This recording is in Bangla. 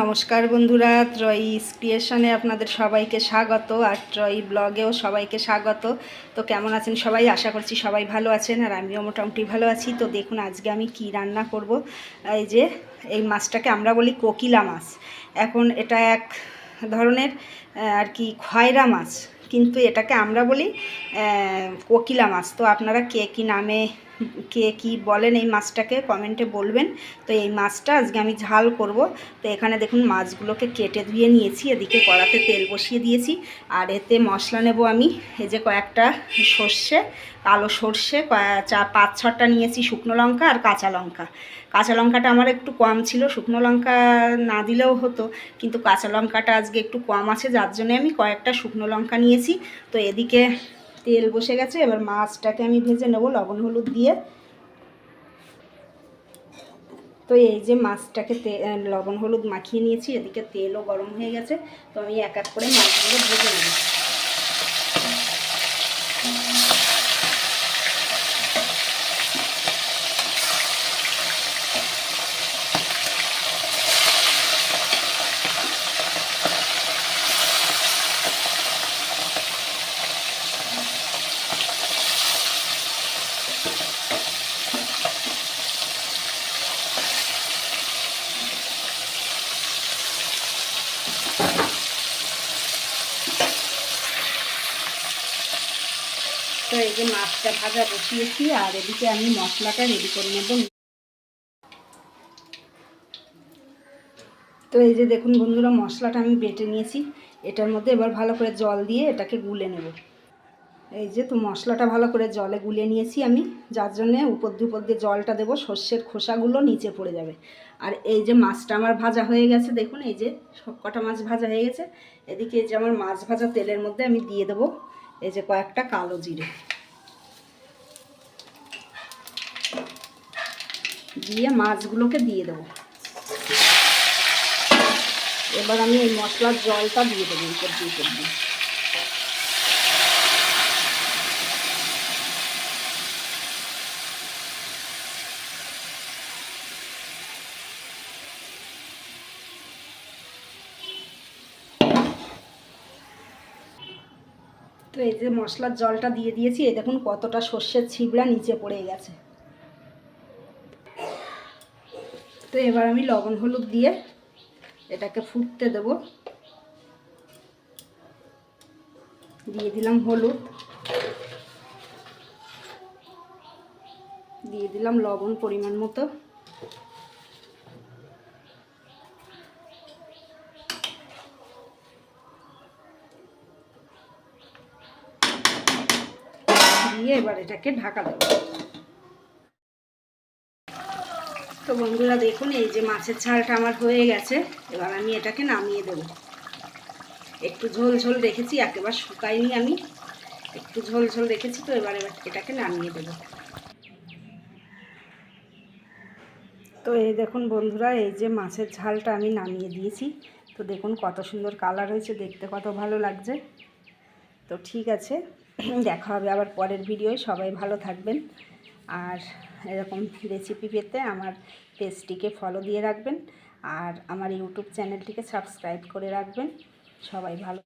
নমস্কার বন্ধুরা, ত্রয়ী ক্রিয়েশনে আপনাদের সবাইকে স্বাগত আর ত্রয়ী ব্লগেও সবাইকে স্বাগত। তো কেমন আছেন সবাই? আশা করছি সবাই ভালো আছেন আর আমিও মোটামুটি ভালো আছি। তো দেখুন, আজকে আমি কি রান্না করব? এই যে, এই মাছটাকে আমরা বলি কোকিলা মাছ। এখন এটা এক ধরনের আর কি খয়রা মাছ। কিন্তু এটাকে আমরা বলি কোকিলা মাছ। তো আপনারা কে কী নামে কে কি বলেন এই মাছটাকে, কমেন্টে বলবেন। তো এই মাছটা আজকে আমি ঝাল করব। তো এখানে দেখুন মাছগুলোকে কেটে ধুয়ে নিয়েছি, এদিকে কড়াতে তেল বসিয়ে দিয়েছি। আর এতে মশলা নেব আমি, এই যে কয়েকটা সর্ষে, কালো সর্ষে চা পাঁচ, ছটা নিয়েছি শুকনো লঙ্কা আর কাঁচা লঙ্কা। কাঁচা লঙ্কাটা আমার একটু কম ছিল, শুকনো লঙ্কা না দিলেও হতো, কিন্তু কাঁচা লঙ্কাটা আজকে একটু কম আছে, যার জন্য আমি কয়েকটা শুকনো লঙ্কা নিয়েছি। তো এদিকে তেল বসে গেছে, এবার মাছটাকে আমি ভেজে নেব লবণ হলুদ দিয়ে। তো এই যে মাছটাকে লবণ হলুদ মাখিয়ে নিয়েছি, এদিকে তেলও গরম হয়ে গেছে, তো আমি এক এক করে মাছগুলো ভেজে নেব। তো এই যে মাছটা ভাজা বসিয়েছি, আর এদিকে আমি মশলাটা রেডি করে নেব। তো এই যে দেখুন বন্ধুরা, মশলাটা আমি বেটে নিয়েছি। এটার মধ্যে এবার ভালো করে জল দিয়ে এটাকে গুলে নেব। এই যে তো মশলাটা ভালো করে জলে গুলে নিয়েছি আমি, যার জন্যে উপর দুপর দিয়ে জলটা দেবো, সর্ষের খোসাগুলো নিচে পড়ে যাবে। আর এই যে মাছটা আমার ভাজা হয়ে গেছে, দেখুন এই যে সব কটা মাছ ভাজা হয়ে গেছে। এদিকে এই যে আমার মাছ ভাজা তেলের মধ্যে আমি দিয়ে দেবো। এই যে কয়েকটা কালো জিরে। দিয়ে মাছগুলোকে দিয়ে দেবো। এবার আমি এই মশলার জলটা দিয়ে দেবো, উপর দিয়ে তো এই যে মশলার জলটা দিয়ে দিয়েছি, এই দেখুন কতটা সর্ষের ছিবড়া নিচে পড়ে গেছে। তো এবার আমি লবণ হলুদ দিয়ে এটাকে ফুটতে দেব। দিয়ে দিলাম হলুদ। দিয়ে দিলাম লবণ পরিমাণ মতো। দিয়ে এবার এটাকে ঢাকা দেবো। তো বন্ধুরা দেখুন, এই যে মাছের ঝালটা আমার হয়ে গেছে, এবার আমি এটাকে নামিয়ে দেব। একটু ঝোল ঝোল রেখেছি, একেবারে শুকাইনি আমি। একটু ঝোল ঝোল রেখেছি, তো এবার এবার এটাকে নামিয়ে দেব। তো এই দেখুন বন্ধুরা, এই যে মাছের ঝালটা আমি নামিয়ে দিয়েছি। তো দেখুন কত সুন্দর কালার হয়েছে, দেখতে কত ভালো লাগছে। তো ঠিক আছে দেখা হবে আবার পরের ভিডিওয় সবাই ভালো থাকবেন। আর এরকম রেসিপি পেতে আমার পেজটিকে ফলো দিয়ে রাখবেন। আর আমার ইউটিউব চ্যানেলটিকে সাবস্ক্রাইব করে রাখবেন। সবাই ভালো